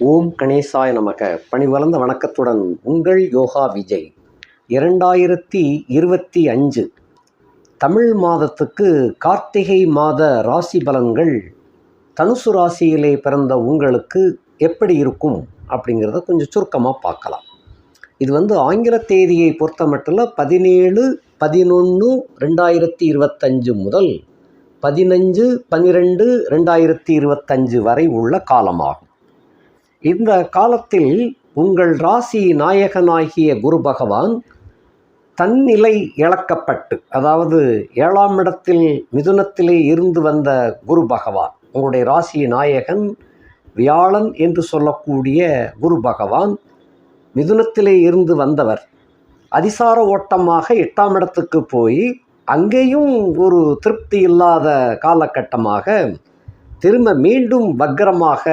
ஓம் கணேசாய நமக. பணிவளர்ந்த வணக்கத்துடன் உங்கள் யோகா விஜய். இரண்டாயிரத்தி இருபத்தி அஞ்சு தமிழ் மாதத்துக்கு கார்த்திகை மாத ராசி பலன்கள் தனுசு ராசியிலே பிறந்த உங்களுக்கு எப்படி இருக்கும் அப்படிங்கிறத கொஞ்சம் சுருக்கமாக பார்க்கலாம். இது வந்து ஆங்கில தேதியை பொறுத்த மட்டும் பதினேழு பதினொன்று ரெண்டாயிரத்தி இருபத்தஞ்சு முதல் பதினஞ்சு பன்னிரெண்டு ரெண்டாயிரத்தி இருபத்தஞ்சு வரை உள்ள காலமாகும். இந்த காலத்தில் உங்கள் ராசி நாயகனாகிய குரு பகவான் தன்னிலை இழக்கப்பட்டு அதாவது ஏழாம் இடத்தில் மிதுனத்திலே இருந்து வந்த குரு பகவான் உங்களுடைய ராசி நாயகன் வியாழன் என்று சொல்லக்கூடிய குரு பகவான் மிதுனத்திலே இருந்து வந்தவர். அதிசார ஓட்டமாக எட்டாம் இடத்துக்கு போய் அங்கேயும் ஒரு திருப்தி இல்லாத காலகட்டமாக திரும்ப மீண்டும் வக்கரமாக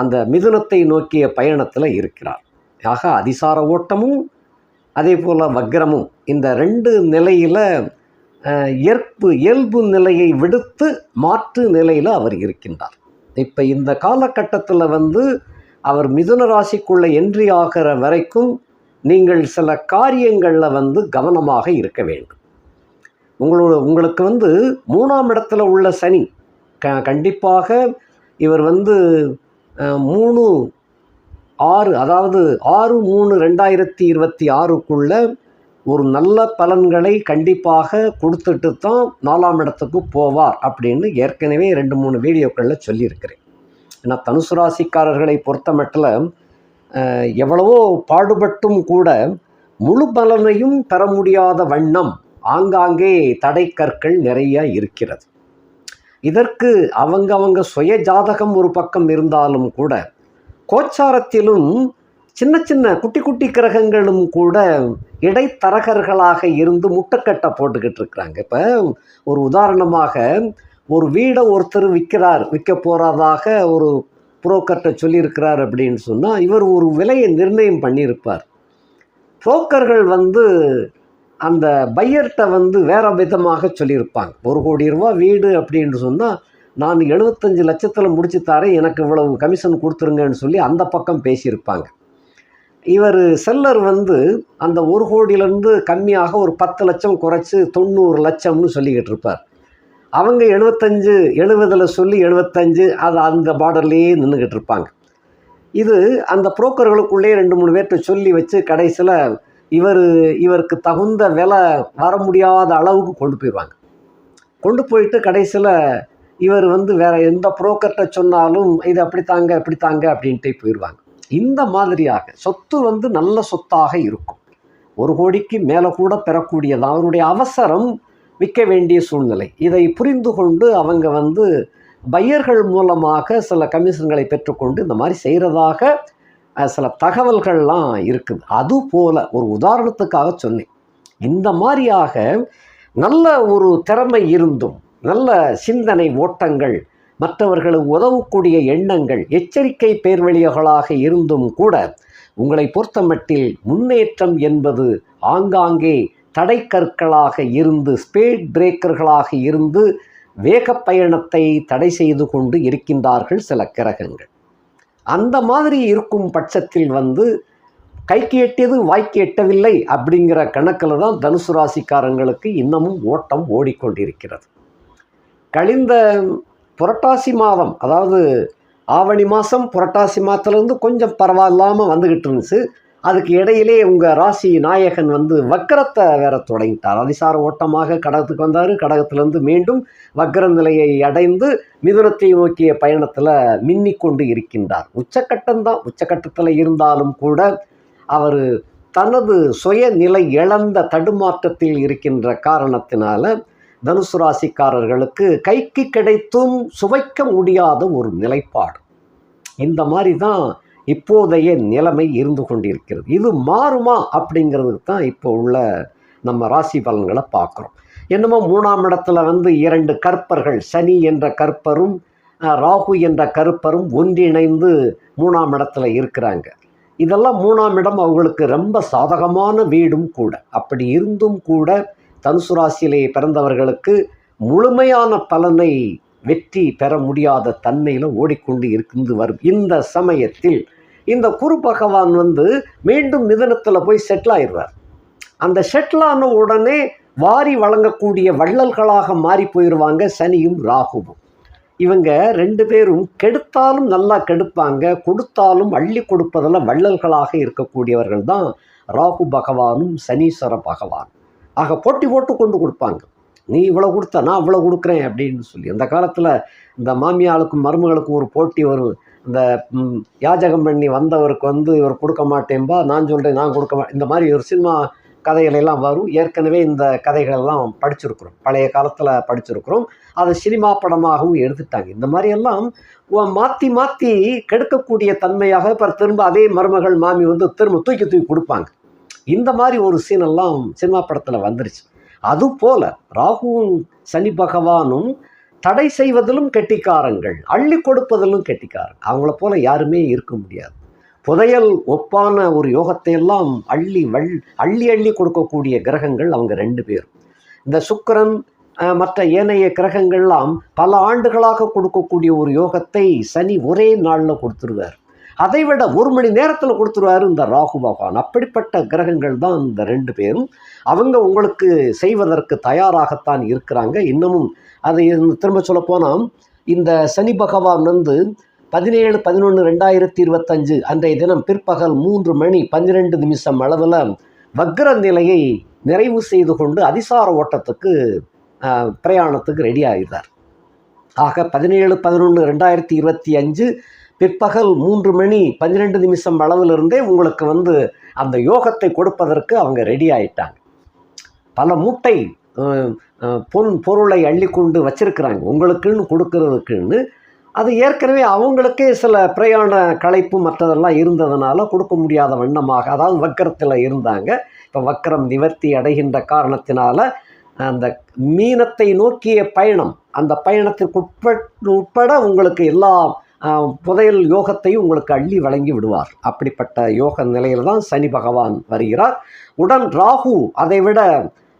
அந்த மிதுனத்தை நோக்கிய பயணத்தில் இருக்கிறார். ஆக அதிசார ஓட்டமும் அதே போல் வக்ரமும் இந்த ரெண்டு நிலையில் ஏற்பு இயல்பு நிலையை விடுத்து மாற்று நிலையில் அவர் இருக்கின்றார். இப்போ இந்த காலகட்டத்தில் வந்து அவர் மிதுன ராசிக்குள்ளே என்ட்ரி ஆகிற வரைக்கும் நீங்கள் சில காரியங்களில் வந்து கவனமாக இருக்க வேண்டும். உங்களோட உங்களுக்கு வந்து மூணாம் இடத்துல உள்ள சனி க கண்டிப்பாக இவர் வந்து மூணு ஆறு அதாவது ஆறு மூணு ரெண்டாயிரத்தி இருபத்தி ஆறுக்குள்ள ஒரு நல்ல பலன்களை கண்டிப்பாக கொடுத்துட்டு தான் நாலாம் இடத்துக்கு போவார் அப்படின்னு ஏற்கனவே ரெண்டு மூணு வீடியோக்களில் சொல்லியிருக்கிறேன். ஏன்னா தனுசு ராசிக்காரர்களை பொறுத்த மட்டில் எவ்வளவோ பாடுபட்டும் கூட முழு பலனையும் பெற முடியாத வண்ணம் ஆங்காங்கே தடைக்கற்கள் நிறைய இருக்கிறது. இதற்கு அவங்க அவங்க சுய ஜாதகம் ஒரு பக்கம் இருந்தாலும் கூட கோச்சாரத்திலும் சின்ன சின்ன குட்டி குட்டி கிரகங்களும் கூட இடைத்தரகர்களாக இருந்து முட்டைக்கட்டை போட்டுக்கிட்டு இருக்கிறாங்க. இப்போ ஒரு உதாரணமாக ஒரு வீடை ஒருத்தர் விற்கிறார் விற்க போகிறதாக ஒரு புரோக்கர்கிட்ட சொல்லியிருக்கிறார் அப்படின்னு சொன்னால் இவர் ஒரு விலையை நிர்ணயம் பண்ணியிருப்பார். புரோக்கர்கள் வந்து அந்த பையர்கிட்ட வந்து வேற விதமாக சொல்லியிருப்பாங்க. ஒரு கோடி ரூபா வீடு அப்படின்னு சொன்னால் நான் எழுபத்தஞ்சு லட்சத்தில் முடிச்சு தரேன் எனக்கு இவ்வளவு கமிஷன் கொடுத்துருங்கன்னு சொல்லி அந்த பக்கம் பேசியிருப்பாங்க. இவர் செல்லர் வந்து அந்த ஒரு கோடியிலேருந்து கம்மியாக ஒரு பத்து லட்சம் குறைச்சி தொண்ணூறு லட்சம்னு சொல்லிக்கிட்டு இருப்பார். அவங்க எழுபத்தஞ்சு எழுபதில் சொல்லி எழுபத்தஞ்சு அது அந்த பார்டர்லேயே நின்றுக்கிட்டு இருப்பாங்க. இது அந்த புரோக்கர்களுக்குள்ளே ரெண்டு மூணு பேர்கிட்ட சொல்லி வச்சு கடைசியில் இவர் இவருக்கு தகுந்த விலை வர முடியாத அளவுக்கு கொண்டு போயிடுவாங்க. கொண்டு போயிட்டு கடைசியில் இவர் வந்து வேற எந்த புரோக்கர்கிட்ட சொன்னாலும் இது அப்படி தாங்க இப்படி தாங்க அப்படின்ட்டு போயிடுவாங்க. இந்த மாதிரியாக சொத்து வந்து நல்ல சொத்தாக இருக்கும். ஒரு கோடிக்கு மேலே கூட பெறக்கூடியது. அவருடைய அவசரம் விற்க வேண்டிய சூழ்நிலை. இதை புரிந்து கொண்டு அவங்க வந்து பையர்கள் மூலமாக சில கமிஷன்களை பெற்றுக்கொண்டு இந்த மாதிரி செய்கிறதாக சில தகவல்கள்லாம் இருக்குது. அது போல ஒரு உதாரணத்துக்காக சொன்னேன். இந்த மாதிரியாக நல்ல ஒரு திறமை இருந்தும் நல்ல சிந்தனை ஓட்டங்கள் மற்றவர்களுக்கு உதவக்கூடிய எண்ணங்கள் எச்சரிக்கை பேர்வழிகளாக இருந்தும் கூட உங்களை பொறுத்தமட்டில் முன்னேற்றம் என்பது ஆங்காங்கே தடைக்கற்களாக இருந்து ஸ்பீட் பிரேக்கர்களாக இருந்து வேக பயணத்தை தடை செய்து கொண்டு இருக்கின்றார்கள் சில கிரகங்கள். அந்த மாதிரி இருக்கும் பட்சத்தில் வந்து கைக்கு எட்டியது வாய்க்கு எட்டவில்லை அப்படிங்கிற கணக்கில் தான் தனுசு ராசிக்காரங்களுக்கு இன்னமும் ஓட்டம் ஓடிக்கொண்டிருக்கிறது. கழிந்த புரட்டாசி மாதம் அதாவது ஆவணி மாதம் புரட்டாசி மாதத்துலேருந்து கொஞ்சம் பரவாயில்லாமல் வந்துக்கிட்டு இருந்துச்சு. அதுக்கு இடையிலே உங்கள் ராசி நாயகன் வந்து வக்கரத்தை வேற தொடங்கிட்டார். அதிசார ஓட்டமாக கடகத்துக்கு வந்தார். கடகத்திலேருந்து மீண்டும் வக்கர நிலையை அடைந்து மிதுனத்தை நோக்கிய பயணத்தில் மின்னிக் கொண்டு இருக்கின்றார் உச்சக்கட்டம்தான் உச்சக்கட்டத்தில் இருந்தாலும் கூட அவர் தனது சுயநிலை இழந்த தடுமாற்றத்தில் இருக்கின்ற காரணத்தினால தனுசு ராசிக்காரர்களுக்கு கைக்கு கிடைத்தும் சுவைக்க முடியாத ஒரு நிலைப்பாடு. இந்த மாதிரி தான் இப்போதைய நிலைமை இருந்து கொண்டிருக்கிறது. இது மாறுமா அப்படிங்கிறதுக்கு தான் இப்போ உள்ள நம்ம ராசி பலன்களை பார்க்குறோம். என்னமோ மூணாம் இடத்துல வந்து இரண்டு கற்பர்கள் சனி என்ற கற்பரும் ராகு என்ற கருப்பரும் ஒன்றிணைந்து மூணாம் இடத்துல இருக்கிறாங்க. இதெல்லாம் மூணாம் இடம் அவங்களுக்கு ரொம்ப சாதகமான வீடும் கூட. அப்படி இருந்தும் கூட தனுசு ராசியிலே பிறந்தவர்களுக்கு முழுமையான பலனை வெற்றி பெற முடியாத தன்மையில் ஓடிக்கொண்டு இருந்து வரும் இந்த சமயத்தில் இந்த குரு பகவான் வந்து மீண்டும் மிதனத்தில் போய் செட்டில் ஆயிடுவார். அந்த செட்டில் ஆன உடனே வாரி வழங்கக்கூடிய வள்ளல்களாக மாறி போயிடுவாங்க சனியும் ராகுவும். இவங்க ரெண்டு பேரும் கெடுத்தாலும் நல்லா கெடுப்பாங்க கொடுத்தாலும் அள்ளி கொடுப்பதில் வள்ளல்களாக இருக்கக்கூடியவர்கள் தான் ராகு பகவானும் சனீஸ்வர பகவான். ஆக போட்டி போட்டு கொண்டு கொடுப்பாங்க. நீ இவ்வளோ கொடுத்த நான் இவ்வளோ கொடுக்குறேன் அப்படின்னு சொல்லி. அந்த காலத்தில் இந்த மாமியாளுக்கும் மருமகளுக்கும் ஒரு போட்டி வரும். இந்த யாஜகம் பண்ணி வந்தவருக்கு வந்து இவர் கொடுக்க மாட்டேன்பா நான் சொல்கிறேன் நான் கொடுக்க மாட்டேன் இந்த மாதிரி ஒரு சினிமா கதைகள் எல்லாம் வரும். ஏற்கனவே இந்த கதைகளெல்லாம் படிச்சிருக்கிறோம். பழைய காலத்தில் படிச்சிருக்கிறோம். அதை சினிமா படமாகவும் எடுத்துட்டாங்க. இந்த மாதிரியெல்லாம் மாற்றி மாற்றி கெடுக்கக்கூடிய தன்மையாக இப்போ திரும்ப அதே மருமகள் மாமி வந்து திரும்ப தூக்கி தூக்கி கொடுப்பாங்க. இந்த மாதிரி ஒரு சீன் எல்லாம் சினிமா படத்தில் வந்துருச்சு. அதுபோல் ராகுவும் சனி பகவானும் தடை செய்வதிலும் கெட்டிக்காரங்கள் அள்ளி கொடுப்பதிலும் கெட்டிக்காரங்க. அவங்கள போல யாருமே இருக்க முடியாது. புதையல் ஒப்பான ஒரு யோகத்தை எல்லாம் அள்ளி வள் அள்ளி அள்ளி கொடுக்கக்கூடிய கிரகங்கள் அவங்க ரெண்டு பேரும். இந்த சுக்கரன் மற்ற ஏனைய கிரகங்கள்லாம் பல ஆண்டுகளாக கொடுக்கக்கூடிய ஒரு யோகத்தை சனி ஒரே நாளில் கொடுத்துருவார். அதை விட ஒரு மணி நேரத்தில் கொடுத்துருவாரு இந்த ராகு பகவான். அப்படிப்பட்ட கிரகங்கள் தான் இந்த ரெண்டு பேரும். அவங்க உங்களுக்கு செய்வதற்கு தயாராகத்தான் இருக்கிறாங்க. இன்னமும் அதை திரும்ப சொல்லப்போனால் இந்த சனி பகவான் வந்து பதினேழு பதினொன்று ரெண்டாயிரத்தி இருபத்தஞ்சு அன்றைய தினம் பிற்பகல் மூன்று மணி பன்னிரெண்டு நிமிஷம் அளவில் வக்ர நிலையை நிறைவு செய்து கொண்டு அதிசார ஓட்டத்துக்கு பிரயாணத்துக்கு ரெடி ஆகிறார் ஆக பதினேழு பதினொன்று ரெண்டாயிரத்தி இருபத்தி அஞ்சு பிற்பகல் மூன்று மணி பன்னிரெண்டு நிமிஷம் அளவிலிருந்தே உங்களுக்கு வந்து அந்த யோகத்தை கொடுப்பதற்கு அவங்க ரெடி ஆயிட்டாங்க. பல மூட்டை பொன் பொருளை அள்ளி கொண்டு வச்சிருக்கிறாங்க. உங்களுக்குன்னு கொடுக்கறதுக்குன்னு. அது ஏற்கனவே அவங்களுக்கே சில பிரயாண களைப்பு மற்றதெல்லாம் இருந்ததுனால கொடுக்க முடியாத வண்ணமாக அதாவது வக்கரத்தில் இருந்தாங்க. இப்போ வக்கரம் நிவர்த்தி அடைகின்ற காரணத்தினால அந்த மீனத்தை நோக்கிய பயணம் அந்த பயணத்திற்கு உட்பட் உட்பட உங்களுக்கு எல்லா புதையல் யோகத்தையும் உங்களுக்கு அள்ளி வழங்கி விடுவார். அப்படிப்பட்ட யோக நிலையில் தான் சனி பகவான் வருகிறார். உடன் ராகு அதை விட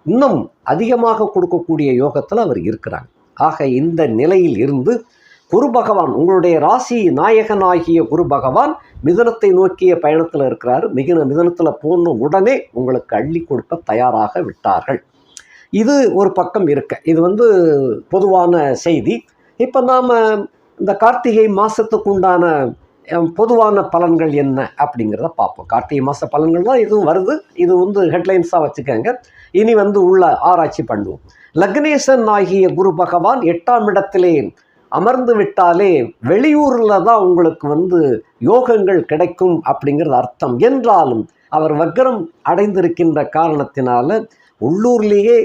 இன்னும் அதிகமாக கொடுக்கக்கூடிய யோகத்தில் அவர் இருக்கிறாங்க ஆக இந்த நிலையில் இருந்து குரு பகவான் உங்களுடைய ராசி நாயகனாகிய குரு பகவான் மிதனத்தை நோக்கிய பயணத்தில் இருக்கிறார். மிகுன மிதனத்தில் போன உடனே உங்களுக்கு அள்ளி கொடுக்க தயாராக விட்டார்கள். இது ஒரு பக்கம் இருக்க. இது வந்து பொதுவான செய்தி. இப்போ நாம் இந்த கார்த்திகை மாதத்துக்கு உண்டான பொதுவான பலன்கள் என்ன அப்படிங்கிறத பார்ப்போம். கார்த்திகை மாத பலன்கள் தான் இதுவும் வருது. இது வந்து ஹெட்லைன்ஸாக வச்சுக்கோங்க. இனி வந்து உள்ள ஆராய்ச்சி பண்ணுவோம். லக்னேசன் ஆகிய குரு பகவான் எட்டாம் இடத்திலே அமர்ந்து விட்டாலே வெளியூரில் தான் உங்களுக்கு வந்து யோகங்கள் கிடைக்கும் அப்படிங்கிறது அர்த்தம். என்றாலும் அவர் வக்ரம் அடைந்திருக்கின்ற காரணத்தினால உள்ளூர்லேயே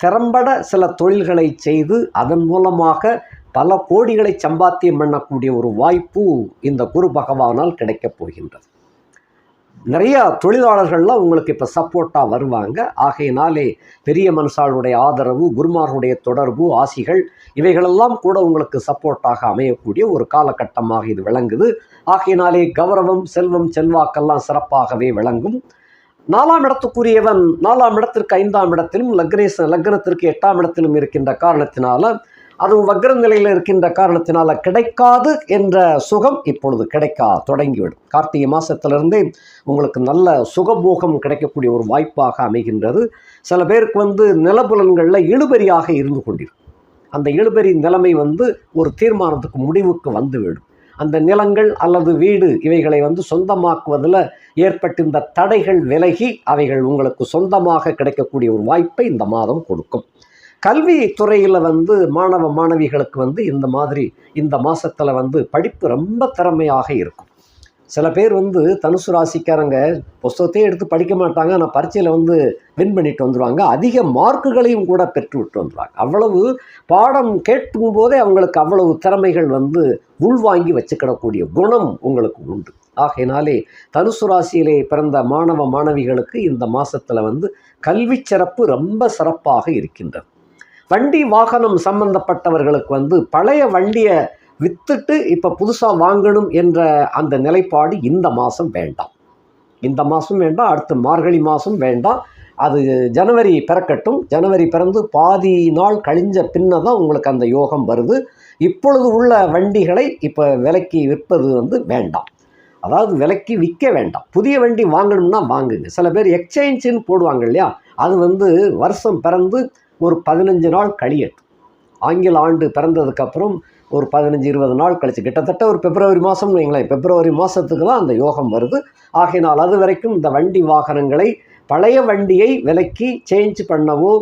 திறம்பட சில தொழில்களை செய்து அதன் மூலமாக பல கோடிகளை சம்பாத்தியம் பண்ணக்கூடிய ஒரு வாய்ப்பு இந்த குரு பகவானால் கிடைக்கப் போகின்றது. நிறையா தொழிலாளர்கள்லாம் உங்களுக்கு இப்போ சப்போர்ட்டாக வருவாங்க. ஆகையினாலே பெரிய மனுஷாளுடைய ஆதரவு குருமார்களுடைய தொடர்பு ஆசிகள் இவைகளெல்லாம் கூட உங்களுக்கு சப்போர்ட்டாக அமையக்கூடிய ஒரு காலகட்டமாக இது விளங்குது. ஆகையினாலே கௌரவம் செல்வம் செல்வாக்கெல்லாம் சிறப்பாகவே விளங்கும். நாலாம் இடத்துக்குரியவன் நாலாம் இடத்திற்கு ஐந்தாம் இடத்திலும் லக்னேச லக்னத்திற்கு எட்டாம் இடத்திலும் இருக்கின்ற காரணத்தினால அதுவும் வக்ர நிலையில் இருக்கின்ற காரணத்தினால கிடைக்காது என்ற சுகம் இப்பொழுது கிடைக்கா தொடங்கிவிடும். கார்த்திகை மாதத்திலிருந்தே உங்களுக்கு நல்ல சுகபோகம் கிடைக்கக்கூடிய ஒரு வாய்ப்பாக அமைகின்றது. சில பேருக்கு வந்து நிலப்புலன்களில் இழுபறியாக இருந்து கொண்டிருக்கும். அந்த இழுபறி நிலைமை வந்து ஒரு தீர்மானத்துக்கு முடிவுக்கு வந்துவிடும். அந்த நிலங்கள் அல்லது வீடு இவைகளை வந்து சொந்தமாக்குவதில் ஏற்பட்டிருந்த தடைகள் விலகி அவைகள் உங்களுக்கு சொந்தமாக கிடைக்கக்கூடிய ஒரு வாய்ப்பை இந்த மாதம் கொடுக்கும். கல்வி துறையில் வந்து மாணவ மாணவிகளுக்கு வந்து இந்த மாதிரி இந்த மாதத்தில் வந்து படிப்பு ரொம்ப திறமையாக இருக்கும். சில பேர் வந்து தனுசு ராசிக்காரங்க புஸ்தகத்தையே எடுத்து படிக்க மாட்டாங்க. ஆனால் பரீட்சையில் வந்து வின் பண்ணிட்டு வந்துடுவாங்க அதிக மார்க்குகளையும் கூட பெற்று விட்டு வந்துடுவாங்க அவ்வளவு பாடம் கேட்கும் போதே அவங்களுக்கு அவ்வளவு திறமைகள் வந்து உள்வாங்கி வச்சுக்கிடக்கூடிய குணம் உங்களுக்கு உண்டு. ஆகையினாலே தனுசு ராசியிலே பிறந்த மாணவ மாணவிகளுக்கு இந்த மாதத்தில் வந்து கல்வி சிறப்பு ரொம்ப சிறப்பாக இருக்கின்றது. வண்டி வாகனம் சம்பந்தப்பட்டவர்களுக்கு வந்து பழைய வண்டியை வித்துட்டு இப்போ புதுசாக வாங்கணும் என்ற அந்த நிலைப்பாடு இந்த மாதம் வேண்டாம். இந்த மாதம் வேண்டாம் அடுத்து மார்கழி மாதம் வேண்டாம். அது ஜனவரி பிறக்கட்டும். ஜனவரி பிறந்து பாதி நாள் கழிஞ்ச பின்ன தான் உங்களுக்கு அந்த யோகம் வருது. இப்பொழுது உள்ள வண்டிகளை இப்போ விலைக்கு விற்பது வந்து வேண்டாம். அதாவது விலைக்கு விற்க வேண்டாம். புதிய வண்டி வாங்கணும்னா வாங்குங்க. சில பேர் எக்ஸ்சேஞ்சுன்னு போடுவாங்க இல்லையா? அது வந்து வருஷம் பிறந்து ஒரு பதினஞ்சு நாள் கழியட்டும். ஆங்கில ஆண்டு பிறந்ததுக்கப்புறம் ஒரு பதினஞ்சு இருபது நாள் கழிச்சு. கிட்டத்தட்ட ஒரு பிப்ரவரி மாதம்னு வைங்களேன் பிப்ரவரி மாதத்துக்கு தான் அந்த யோகம் வருது. ஆகையினால் அது வரைக்கும் இந்த வண்டி வாகனங்களை பழைய வண்டியை விலக்கி சேஞ்ச் பண்ணவோ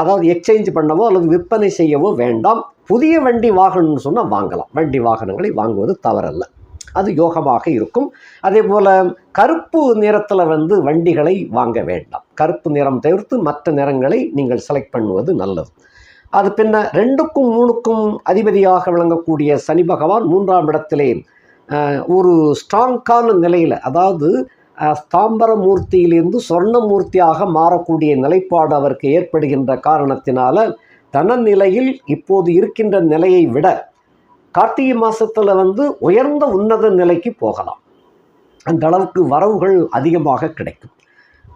அதாவது எக்ஸ்சேஞ்ச் பண்ணவோ அல்லது விற்பனை செய்யவோ வேண்டாம். புதிய வண்டி வாகனம்னு சொன்னால் வாங்கலாம். வண்டி வாகனங்களை வாங்குவது தவறல்ல. அது யோகமாக இருக்கும். அதே போல் கருப்பு நிறத்தில் வந்து வண்டிகளை வாங்க வேண்டாம். கருப்பு நிறம் தவிர்த்து மற்ற நிறங்களை நீங்கள் செலக்ட் பண்ணுவது நல்லது. அது பின்ன ரெண்டுக்கும் மூணுக்கும் அதிபதியாக விளங்கக்கூடிய சனி பகவான் மூன்றாம் இடத்திலே ஒரு ஸ்ட்ராங்கான நிலையில் அதாவது ஸ்தாம்பர மூர்த்தியிலிருந்து சொர்ணமூர்த்தியாக மாறக்கூடிய நிலைப்பாடு அவருக்கு ஏற்படுகின்ற காரணத்தினால தனநிலையில் இப்போது இருக்கின்ற நிலையை விட கார்த்திகை மாதத்தில் வந்து உயர்ந்த உன்னத நிலைக்கு போகலாம். அந்த அளவுக்கு வரவுகள் அதிகமாக கிடைக்கும்.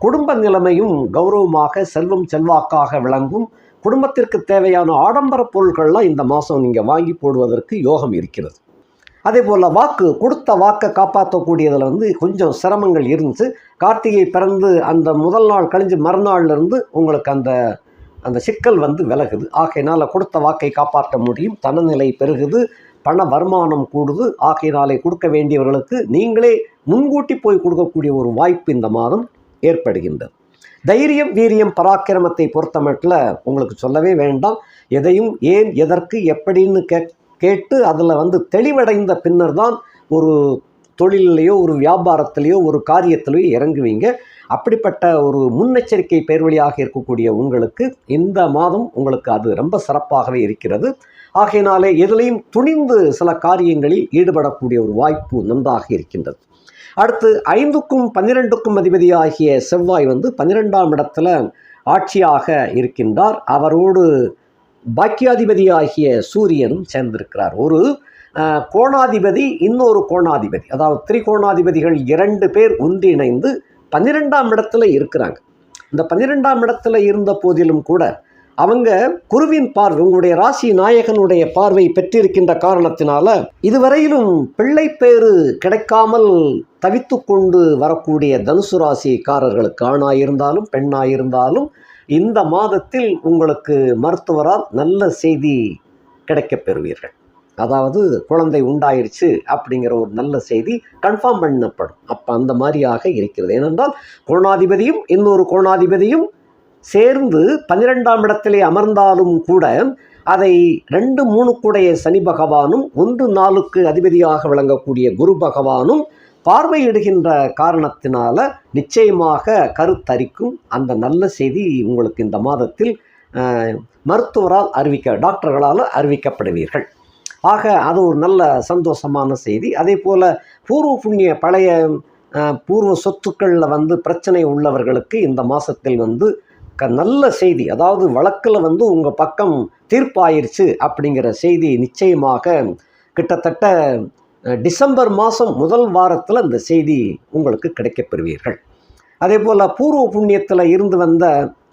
குடும்ப நிலைமையும் கௌரவமாக செல்வம் செல்வாக்காக விளங்கும். குடும்பத்திற்கு தேவையான ஆடம்பர பொருட்கள்லாம் இந்த மாதம் நீங்கள் வாங்கி போடுவதற்கு யோகம் இருக்கிறது. அதே போல் வாக்கு கொடுத்த வாக்கை காப்பாற்றக்கூடியதில் வந்து கொஞ்சம் சிரமங்கள் இருந்துச்சு. கார்த்திகை பிறந்து அந்த முதல் நாள் கழிஞ்சு மறுநாள்லேருந்து உங்களுக்கு அந்த அந்த சிக்கல் வந்து விலகுது. ஆகையினால் கொடுத்த வாக்கை காப்பாற்ற முடியும். தனநிலை பெருகுது. பண வருமானம் கூடுது. ஆகையினாலே கொடுக்க வேண்டியவர்களுக்கு நீங்களே முன்கூட்டி போய் கொடுக்கக்கூடிய ஒரு வாய்ப்பு இந்த மாதம் ஏற்படுகின்றது. தைரியம் வீரியம் பராக்கிரமத்தை பொறுத்தமட்டில் உங்களுக்கு சொல்லவே வேண்டாம். எதையும் ஏன் எதற்கு எப்படின்னு கே கேட்டு அதில் வந்து தெளிவடைந்த பின்னர் தான் ஒரு தொழிலையோ ஒரு வியாபாரத்திலேயோ ஒரு காரியத்திலேயோ இறங்குவீங்க. அப்படிப்பட்ட ஒரு முன்னெச்சரிக்கை பேர்வழியாக இருக்கக்கூடிய உங்களுக்கு இந்த மாதம் உங்களுக்கு அது ரொம்ப சிறப்பாகவே இருக்கிறது. ஆகையினாலே எதிலையும் துணிந்து சில காரியங்களில் ஈடுபடக்கூடிய ஒரு வாய்ப்பு நன்றாக இருக்கின்றது. அடுத்து ஐந்துக்கும் பன்னிரெண்டுக்கும் அதிபதியாகிய செவ்வாய் வந்து பன்னிரெண்டாம் இடத்துல ஆட்சியாக இருக்கின்றார். அவரோடு பாக்கியாதிபதியாகிய சூரியனும் சேர்ந்திருக்கிறார். ஒரு கோணாதிபதி இன்னொரு கோணாதிபதி அதாவது திரிகோணாதிபதிகள் இரண்டு பேர் ஒன்றிணைந்து பன்னிரெண்டாம் இடத்துல இருக்கிறாங்க. இந்த பன்னிரெண்டாம் இடத்துல இருந்த போதிலும் கூட அவங்க குருவின் பார்வை உங்களுடைய ராசி நாயகனுடைய பார்வை பெற்றிருக்கின்ற காரணத்தினால இதுவரையிலும் பிள்ளை பேறு கிடைக்காமல் தவித்து கொண்டு வரக்கூடிய தனுசு ராசிக்காரர்களுக்கு ஆணாயிருந்தாலும் பெண்ணாயிருந்தாலும் இந்த மாதத்தில் உங்களுக்கு மருத்துவரால் நல்ல செய்தி கிடைக்கப் பெறுவீர்கள். அதாவது குழந்தை உண்டாயிருச்சு அப்படிங்கிற ஒரு நல்ல செய்தி கன்ஃபார்ம் பண்ணப்படும். அப்போ அந்த மாதிரியாக இருக்கிறது. ஏனென்றால் கோணாதிபதியும் இன்னொரு கோணாதிபதியும் சேர்ந்து பன்னிரெண்டாம் இடத்திலே அமர்ந்தாலும் கூட அதை ரெண்டு மூணுக்குடைய சனி பகவானும் ஒன்று நாளுக்கு அதிபதியாக விளங்கக்கூடிய குரு பகவானும் பார்வையிடுகின்ற காரணத்தினால நிச்சயமாக கருத்தரிக்கும். அந்த நல்ல செய்தி உங்களுக்கு இந்த மாதத்தில் மருத்துவரால் அறிவிக்க டாக்டர்களால் அறிவிக்கப்படுவீர்கள். ஆக அது ஒரு நல்ல சந்தோஷமான செய்தி. அதே போல் பூர்வ புண்ணிய பழைய பூர்வ சொத்துக்களில் வந்து பிரச்சனை உள்ளவர்களுக்கு இந்த மாதத்தில் வந்து க நல்ல செய்தி. அதாவது வழக்கில் வந்து உங்கள் பக்கம் தீர்ப்பாயிருச்சு அப்படிங்கிற செய்தி நிச்சயமாக கிட்டத்தட்ட டிசம்பர் மாதம் முதல் வாரத்தில் இந்த செய்தி உங்களுக்கு கிடைக்கப்பெறுவீர்கள் அதே போல் பூர்வ புண்ணியத்தில் இருந்து வந்த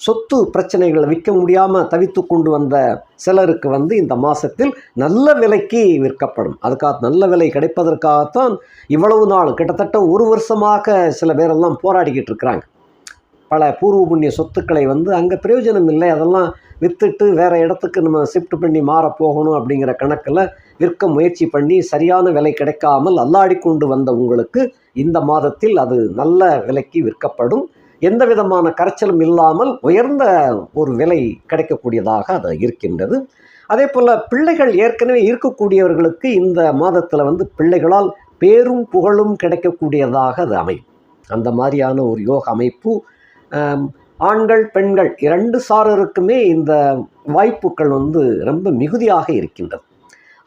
சொத்து பிரச்சனைகளை விற்க முடியாமல் தவித்து கொண்டு வந்த சிலருக்கு வந்து இந்த மாதத்தில் நல்ல விலைக்கு விற்கப்படும். அதுக்காக நல்ல விலை கிடைப்பதற்காகத்தான் இவ்வளவு நாள் கிட்டத்தட்ட ஒரு வருஷமாக சில பேரெல்லாம் போராடிக்கிட்டு இருக்கிறாங்க. பல பூர்வ புண்ணிய சொத்துக்களை வந்து அங்கே பிரயோஜனம் இல்லை. அதெல்லாம் விற்றுட்டு வேறு இடத்துக்கு நம்ம ஷிஃப்ட் பண்ணி மாற போகணும் அப்படிங்கிற கணக்கில் விற்க முயற்சி பண்ணி சரியான விலை கிடைக்காமல் அல்லாடி கொண்டு வந்த உங்களுக்கு இந்த மாதத்தில் அது நல்ல விலைக்கு விற்கப்படும். எந்த விதமான கரைச்சலும் இல்லாமல் உயர்ந்த ஒரு விலை கிடைக்கக்கூடியதாக அது இருக்கின்றது. அதே போல் பிள்ளைகள் ஏற்கனவே இருக்கக்கூடியவர்களுக்கு இந்த மாதத்தில் வந்து பிள்ளைகளால் பேரும் புகழும் கிடைக்கக்கூடியதாக அது அமையும். அந்த மாதிரியான ஒரு யோக அமைப்பு ஆண்கள் பெண்கள் இரண்டு சாரருக்குமே இந்த வாய்ப்புகள் வந்து ரொம்ப மிகுதியாக இருக்கின்றது.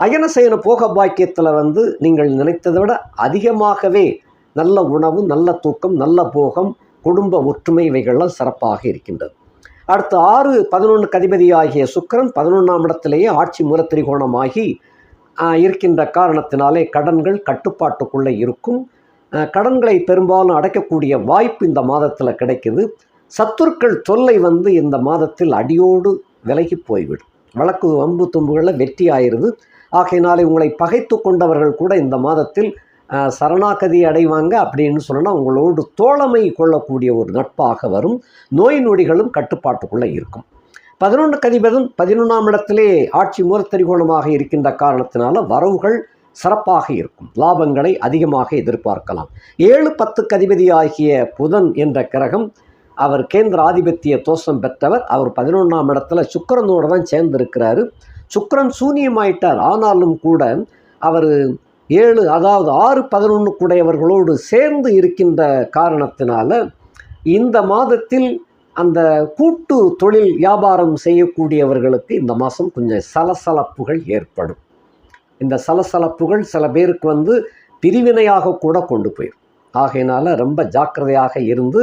அயனசயன போக பாக்கியத்தில் வந்து நீங்கள் நினைத்ததை விட அதிகமாகவே நல்ல உணவு நல்ல தூக்கம் நல்ல போகம் குடும்ப ஒற்றுமை இவைகள்லாம் சிறப்பாக இருக்கின்றது. அடுத்து ஆறு பதினொன்று அதிபதியாகிய சுக்கிரன் பதினொன்றாம் இடத்திலேயே ஆட்சி மூலத்திரிகோணமாகி திரிகோணமாகி இருக்கின்ற காரணத்தினாலே கடன்கள் கட்டுப்பாட்டுக்குள்ளே இருக்கும். கடன்களை பெரும்பாலும் அடைக்கக்கூடிய வாய்ப்பு இந்த மாதத்தில் கிடைக்குது. சத்துருக்கள் தொல்லை வந்து இந்த மாதத்தில் அடியோடு விலகி போய்விடும். வழக்கு வம்பு தும்புகளில் வெற்றி ஆயிடுது. ஆகையினாலே உங்களை பகைத்து கொண்டவர்கள் கூட இந்த மாதத்தில் சரணாகதி அடைவாங்க அப்படின்னு சொன்னால் உங்களோடு தோழமை கொள்ளக்கூடிய ஒரு நட்பாக வரும். நோய் நொடிகளும் கட்டுப்பாட்டுக்குள்ளே இருக்கும். பதினொன்று கதிபதும் பதினொன்றாம் இடத்திலே ஆட்சி மூலத்தரிகோணமாக இருக்கின்ற காரணத்தினால வரவுகள் சிறப்பாக இருக்கும். லாபங்களை அதிகமாக எதிர்பார்க்கலாம். ஏழு பத்து கதிபதி ஆகிய புதன் என்ற கிரகம் அவர் கேந்திர ஆதிபத்திய தோஷம் பெற்றவர். அவர் பதினொன்றாம் இடத்துல சுக்கரனோடு தான் சேர்ந்திருக்கிறாரு. சுக்கரன் சூனியமாயிட்டார். ஆனாலும் கூட அவர் ஏழு அதாவது ஆறு பதினொன்றுக்குடையவர்களோடு சேர்ந்து இருக்கின்ற காரணத்தினால இந்த மாதத்தில் அந்த கூட்டு தொழில் வியாபாரம் செய்யக்கூடியவர்களுக்கு இந்த மாதம் கொஞ்சம் சலசலப்புகள் ஏற்படும். இந்த சலசலப்புகள் சில பேருக்கு வந்து பிரிவினையாக கூட கொண்டு போயிடும். ஆகையினால ரொம்ப ஜாக்கிரதையாக இருந்து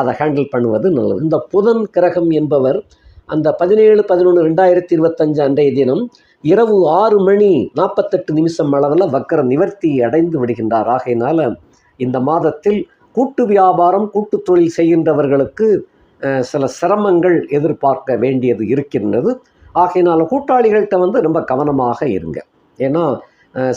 அதை ஹேண்டில் பண்ணுவது நல்லது. இந்த புதன் கிரகம் என்பவர் அந்த பதினேழு பதினொன்று ரெண்டாயிரத்தி இருபத்தஞ்சு அன்றைய தினம் இரவு ஆறு மணி நாற்பத்தெட்டு நிமிஷம் அளவில் வக்கர நிவர்த்தி அடைந்து விடுகின்றார். ஆகையினால இந்த மாதத்தில் கூட்டு வியாபாரம் கூட்டு தொழில் செய்கின்றவர்களுக்கு சில சிரமங்கள் எதிர்பார்க்க வேண்டியது இருக்கின்றது. ஆகையினால கூட்டாளிகள்கிட்ட வந்து ரொம்ப கவனமாக இருங்க. ஏன்னா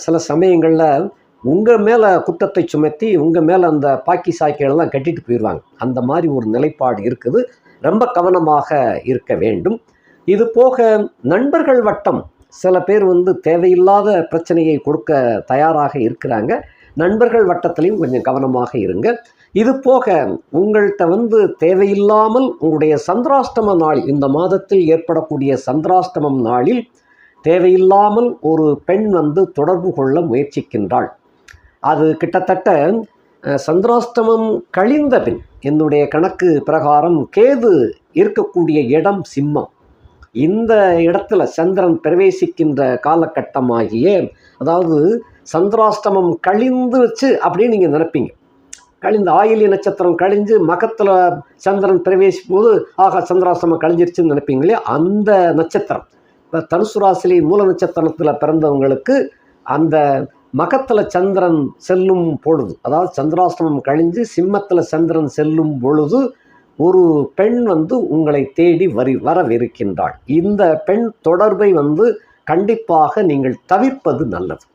சில சமயங்களில் உங்கள் மேலே குற்றத்தை சுமத்தி உங்கள் மேலே அந்த பாக்கி சாக்கியெல்லாம் கட்டிட்டு போயிடுவாங்க அந்த மாதிரி ஒரு நிலைப்பாடு இருக்குது. ரொம்ப கவனமாக இருக்க வேண்டும். இது போக நண்பர்கள் வட்டம் சில பேர் வந்து தேவையில்லாத பிரச்சனையை கொடுக்க தயாராக இருக்கிறாங்க. நண்பர்கள் வட்டத்திலையும் கொஞ்சம் கவனமாக இருங்க. இது போக உங்கள்கிட்ட வந்து தேவையில்லாமல் உங்களுடைய சந்திராஷ்டம நாள் இந்த மாதத்தில் ஏற்படக்கூடிய சந்திராஷ்டமம் நாளில் தேவையில்லாமல் ஒரு பெண் வந்து தொடர்பு கொள்ள முயற்சிக்கின்றாள். அது கிட்டத்தட்ட சந்திராஷ்டமம் கழிந்த பின் என்னுடைய கணக்கு பிரகாரம் கேது இருக்கக்கூடிய இடம் சிம்மம். இந்த இடத்துல சந்திரன் பிரவேசிக்கின்ற காலகட்டமாகிய அதாவது சந்திராஷ்டமம் கழிந்துச்சு அப்படின்னு நீங்கள் நினைப்பீங்க. கழிந்த ஆயிலிய நட்சத்திரம் கழிஞ்சு மகத்தில் சந்திரன் பிரவேசிக்கும் போது ஆகா சந்திராஷ்டமம் கழிஞ்சிருச்சுன்னு நினைப்பீங்களே அந்த நட்சத்திரம். தனுசு ராசிலி மூல நட்சத்திரத்தில் பிறந்தவங்களுக்கு அந்த மகத்தில் சந்திரன் செல்லும் பொழுது அதாவது சந்திராசிரமம் கழிஞ்சு சிம்மத்தில் சந்திரன் செல்லும் பொழுது ஒரு பெண் வந்து உங்களை தேடி வரி வரவிருக்கின்றாள். இந்த பெண் தொடர்பை வந்து கண்டிப்பாக நீங்கள் தவிர்ப்பது நல்லது.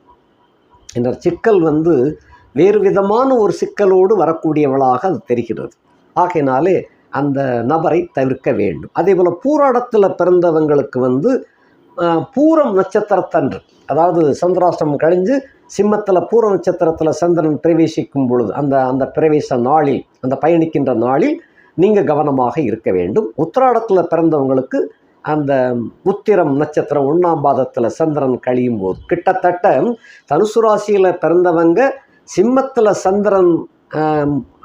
என்ற சிக்கல் வந்து வேறு விதமான ஒரு சிக்கலோடு வரக்கூடியவளாக அது தெரிகிறது. ஆகையினாலே அந்த நபரை தவிர்க்க வேண்டும். அதே போல் பூராடத்தில் பிறந்தவங்களுக்கு வந்து பூரம் நட்சத்திரத்தன்று. அதாவது சந்திராஷ்டிரம் கழிஞ்சு சிம்மத்தில் பூர நட்சத்திரத்தில் சந்திரன் பிரவேசிக்கும் பொழுது அந்த அந்த பிரவேச நாளில் அந்த பயணிக்கின்ற நாளில் நீங்கள் கவனமாக இருக்க வேண்டும். உத்திராடத்தில் பிறந்தவங்களுக்கு அந்த உத்திரம் நட்சத்திரம் ஒன்றாம் பாதத்தில் சந்திரன் கழியும் போது கிட்டத்தட்ட தனுசு ராசியில் பிறந்தவங்க சிம்மத்தில் சந்திரன்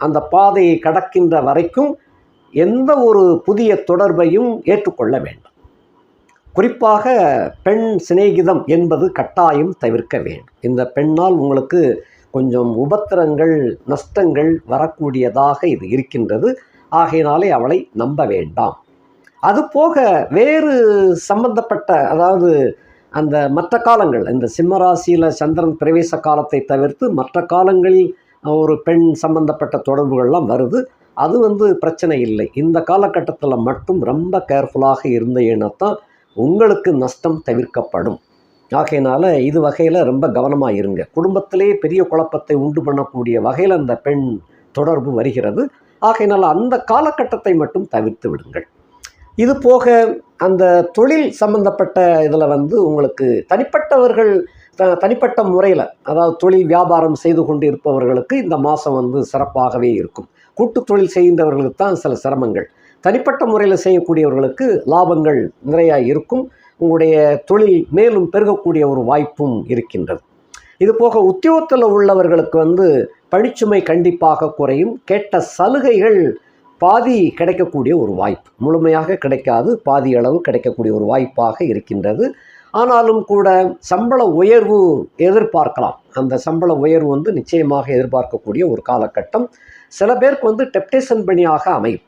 அந்த பாதையை கடக்கின்ற வரைக்கும் எந்த ஒரு புதிய தொடர்பையும் ஏற்றுக்கொள்ள வேண்டும். குறிப்பாக பெண் சிநேகிதம் என்பது கட்டாயம் தவிர்க்க வேண்டும். இந்த பெண்ணால் உங்களுக்கு கொஞ்சம் உபத்திரங்கள் நஷ்டங்கள் வரக்கூடியதாக இது இருக்கின்றது. ஆகையினாலே அவளை நம்ப வேண்டாம். அதுபோக வேறு சம்பந்தப்பட்ட அதாவது அந்த மற்ற காலங்கள் இந்த சிம்மராசியில் சந்திரன் பிரவேச காலத்தை தவிர்த்து மற்ற காலங்களில் ஒரு பெண் சம்பந்தப்பட்ட தொடர்புகள்லாம் வருது. அது வந்து பிரச்சனை இல்லை. இந்த காலகட்டத்தில் மட்டும் ரொம்ப கேர்ஃபுல்லாக இருந்த தான் உங்களுக்கு நஷ்டம் தவிர்க்கப்படும். ஆகையினால இது வகையில் ரொம்ப கவனமாக இருங்க. குடும்பத்திலே பெரிய குழப்பத்தை உண்டு பண்ணக்கூடிய வகையில் அந்த பெண் தொடர்பு வருகிறது. ஆகையினால் அந்த காலகட்டத்தை மட்டும் தவிர்த்து விடுங்கள். இது போக அந்த தொழில் சம்பந்தப்பட்ட இதில் வந்து உங்களுக்கு தனிப்பட்டவர்கள் த- தனிப்பட்ட முறையில் அதாவது தொழில் வியாபாரம் செய்து கொண்டு இருப்பவர்களுக்கு இந்த மாதம் வந்து சிறப்பாகவே இருக்கும். கூட்டு தொழில் செய்கின்றவர்களுக்கு தான் சில சிரமங்கள். தனிப்பட்ட முறையில் செய்யக்கூடியவர்களுக்கு லாபங்கள் நிறையா இருக்கும். உங்களுடைய தொழில் மேலும் பெருகக்கூடிய ஒரு வாய்ப்பும் இருக்கின்றது. இது போக உத்தியோகத்தில் உள்ளவர்களுக்கு வந்து பணிச்சுமை கண்டிப்பாக குறையும். கேட்ட சலுகைகள் பாதி கிடைக்கக்கூடிய ஒரு வாய்ப்பு. முழுமையாக கிடைக்காது பாதி அளவு கிடைக்கக்கூடிய ஒரு வாய்ப்பாக இருக்கின்றது. ஆனாலும் கூட சம்பள உயர்வு எதிர்பார்க்கலாம். அந்த சம்பள உயர்வு வந்து நிச்சயமாக எதிர்பார்க்கக்கூடிய ஒரு காலகட்டம். சில பேருக்கு வந்து டெப்டேஷன் பணியாக அமையும்.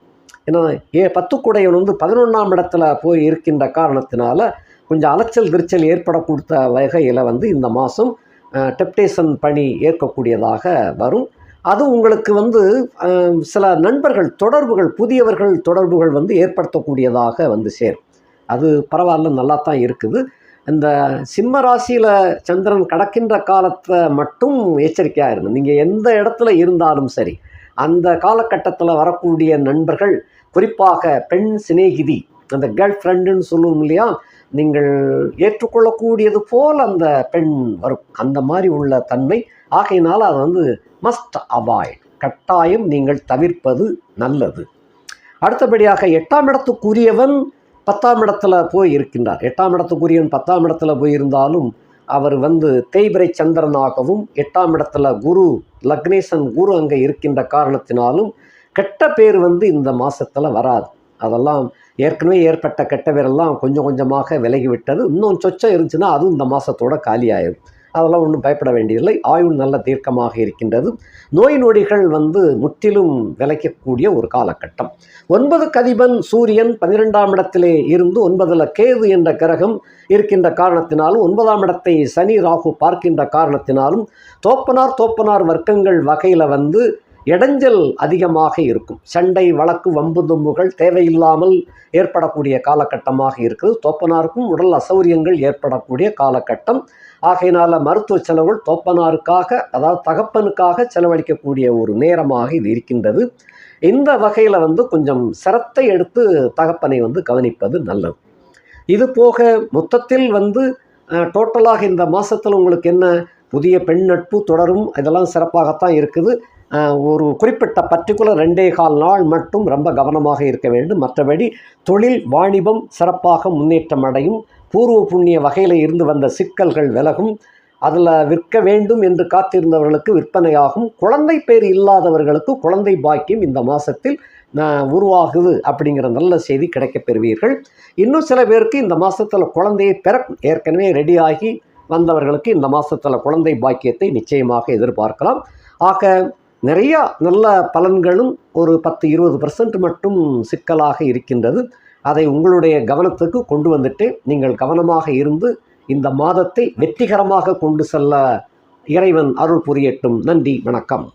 ஏன்னா ஏ பத்துக்குடையவன் வந்து பதினொன்றாம் இடத்துல போய் இருக்கின்ற காரணத்தினால கொஞ்சம் அலைச்சல் திருச்சல் கொடுத்த வகையில் வந்து இந்த மாதம் டெப்டேஷன் பணி ஏற்கக்கூடியதாக வரும். அது உங்களுக்கு வந்து சில நண்பர்கள் தொடர்புகள் புதியவர்கள் தொடர்புகள் வந்து ஏற்படுத்தக்கூடியதாக வந்து சேரும். அது பரவாயில்ல நல்லா தான் இருக்குது. இந்த சிம்ம ராசியில் சந்திரன் கடக்கின்ற காலத்தை மட்டும் எச்சரிக்கையாக இருங்க. நீங்கள் எந்த இடத்துல இருந்தாலும் சரி அந்த காலகட்டத்தில் வரக்கூடிய நண்பர்கள் குறிப்பாக பெண் சிநேகிதி அந்த கேர்ள் ஃப்ரெண்டுன்னு சொல்லுவோம் இல்லையா நீங்கள் ஏற்றுக்கொள்ளக்கூடியது போல் அந்த பெண் வரும். அந்த மாதிரி உள்ள தன்மை. ஆகையினால் அது வந்து மஸ்ட் அவாய்ட் கட்டாயம் நீங்கள் தவிர்ப்பது நல்லது. அடுத்தபடியாக எட்டாம் இடத்துக்குரியவன் பத்தாம் இடத்துல போய் இருக்கின்றார் எட்டாம் இடத்துக்குரியவன் பத்தாம் இடத்துல போய் இருந்தாலும் அவர் வந்து தேய்பிரை சந்திரனாகவும் எட்டாம் இடத்துல குரு லக்னேசன் குரு அங்கே இருக்கின்ற காரணத்தினாலும் கெட்ட பேர் வந்து இந்த மாதத்தில் வராது. அதெல்லாம் ஏற்கனவே ஏற்பட்ட கெட்ட பேரெல்லாம் கொஞ்சம் கொஞ்சமாக விலகிவிட்டது. இன்னும் சொச்சம் இருந்துச்சுன்னா அதுவும் இந்த மாதத்தோட காலியாயிடும் அதெல்லாம் ஒன்றும் பயப்பட வேண்டியதில்லை. ஆயுள் நல்ல தீர்க்கமாக இருக்கின்றது. நோய் நொடிகள் வந்து முற்றிலும் விளைக்கக்கூடிய ஒரு காலகட்டம். ஒன்பது கதிபன் சூரியன் பன்னிரெண்டாம் இடத்திலே இருந்து ஒன்பதில் கேது என்ற கிரகம் இருக்கின்ற காரணத்தினாலும் ஒன்பதாம் இடத்தை சனி ராகு பார்க்கின்ற காரணத்தினாலும் தோப்பனார் தோப்பனார் வர்க்கங்கள் வகையில் வந்து இடைஞ்சல் அதிகமாக இருக்கும். சண்டை வழக்கு வம்பு தும்புகள் தேவையில்லாமல் ஏற்படக்கூடிய காலகட்டமாக இருக்குது. தோப்பனாருக்கும் உடல் அசௌரியங்கள் ஏற்படக்கூடிய காலகட்டம். ஆகையினால் மருத்துவ செலவுகள் தோப்பனாருக்காக அதாவது தகப்பனுக்காக செலவழிக்கக்கூடிய ஒரு நேரமாக இது இருக்கின்றது. இந்த வகையில் வந்து கொஞ்சம் சிரத்தை எடுத்து தகப்பனை வந்து கவனிப்பது நல்லது. இது போக மொத்தத்தில் வந்து டோட்டலாக இந்த மாதத்தில் உங்களுக்கு என்ன புதிய பெண் நட்பு தொடரும்? இதெல்லாம் சிறப்பாகத்தான் இருக்குது. ஒரு குறிப்பிட்ட பர்டிகுலர் ரெண்டே கால் நாள் மட்டும் ரொம்ப கவனமாக இருக்க வேண்டும். மற்றபடி தொழில் வாணிபம் சிறப்பாக முன்னேற்றம் அடையும். பூர்வ புண்ணிய வகையில் இருந்து வந்த சிக்கல்கள் விலகும். அதில் விற்க வேண்டும் என்று காத்திருந்தவர்களுக்கு விற்பனையாகும். குழந்தை பேர் இல்லாதவர்களுக்கு குழந்தை பாக்கியம் இந்த மாதத்தில் உருவாகுது அப்படிங்கிற நல்ல செய்தி கிடைக்கப் பெறுவீர்கள். இன்னும் சில பேருக்கு இந்த மாதத்தில் குழந்தையை பெற ஏற்கனவே ரெடியாகி வந்தவர்களுக்கு இந்த மாதத்தில் குழந்தை பாக்கியத்தை நிச்சயமாக எதிர்பார்க்கலாம். ஆக நிறையா நல்ல பலன்களும் ஒரு பத்து இருபது பர்சன்ட் மட்டும் சிக்கலாக இருக்கின்றது. அதை உங்களுடைய கவனத்துக்கு கொண்டு வந்துட்டு நீங்கள் கவனமாக இருந்து இந்த மாதத்தை வெற்றிகரமாக கொண்டு செல்ல இறைவன் அருள் புரியட்டும். நன்றி வணக்கம்.